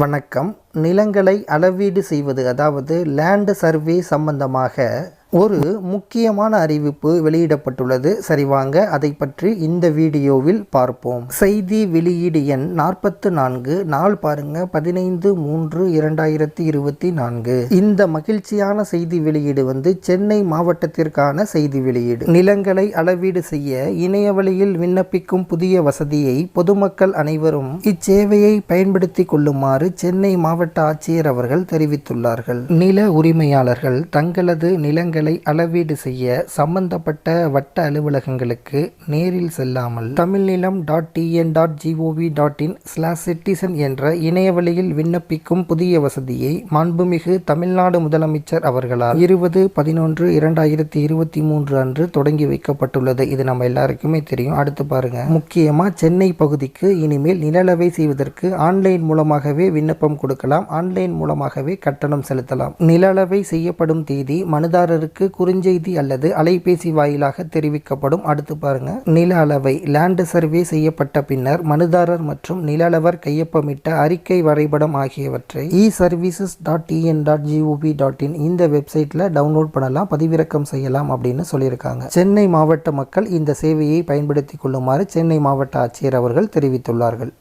வணக்கம். நிலங்களை அளவீடு செய்வது அதாவது லேண்டு சர்வே சம்பந்தமாக ஒரு முக்கியமான அறிவிப்பு வெளியிடப்பட்டுள்ளது. சரி வாங்க அதை பற்றி இந்த வீடியோவில் பார்ப்போம். செய்தி வெளியீடு எண் நாற்பத்து நான்கு. நாள் பாருங்க பதினைந்து மூன்று இரண்டாயிரத்தி இருபத்தி நான்கு. இந்த மகிழ்ச்சியான செய்தி வெளியீடு வந்து சென்னை மாவட்டத்திற்கான செய்தி வெளியீடு. நிலங்களை அளவீடு செய்ய இணைய வழியில் விண்ணப்பிக்கும் புதிய வசதியை பொதுமக்கள் அனைவரும் இச்சேவையை பயன்படுத்தி கொள்ளுமாறு சென்னை மாவட்ட ஆட்சியர் அவர்கள் தெரிவித்துள்ளார்கள். நில உரிமையாளர்கள் தங்களது நிலங்கள் அளவீடு செய்ய சம்பந்தப்பட்ட வட்ட அலுவலகங்களுக்கு நேரில் செல்லாமல் Tamilnilam dot TN dot gov dot in slash citizen என்ற இணையவழியில் விண்ணப்பிக்கும் புதிய வசதியை மாண்புமிகு தமிழ்நாடு முதலமைச்சர் அவர்களால் இருபது பதினொன்று இரண்டாயிரத்தி இருபத்தி மூன்று அன்று தொடங்கி வைக்கப்பட்டுள்ளது. இது நம்ம எல்லாருக்குமே தெரியும். அடுத்து பாருங்க. முக்கியமா சென்னை பகுதிக்கு இனிமேல் நிலளவை செய்வதற்கு ஆன்லைன் மூலமாகவே விண்ணப்பம் கொடுக்கலாம். ஆன்லைன் மூலமாகவே கட்டணம் செலுத்தலாம். நிலளவை செய்யப்படும் தேதி மனுதாரருக்கு குறுஞ்செய்தி அல்லது அலைபேசி வாயிலாக தெரிவிக்கப்படும். அடுத்து பாருங்க. நில அளவை லேண்ட் சர்வே செய்யப்பட்ட பின்னர் மனுதாரர் மற்றும் நிலளவர் கையொப்பமிட்ட அறிக்கை வரைபடம் ஆகியவற்றை e services dot TN dot ஜிஓபி dot in இந்த வெப்சைட்ல டவுன்லோட் பண்ணலாம் பதிவிறக்கம் செய்யலாம் அப்படின்னு சொல்லியிருக்காங்க. சென்னை மாவட்ட மக்கள் இந்த சேவையை பயன்படுத்திக் கொள்ளுமாறு சென்னை மாவட்ட ஆட்சியர் அவர்கள் தெரிவித்துள்ளார்கள்.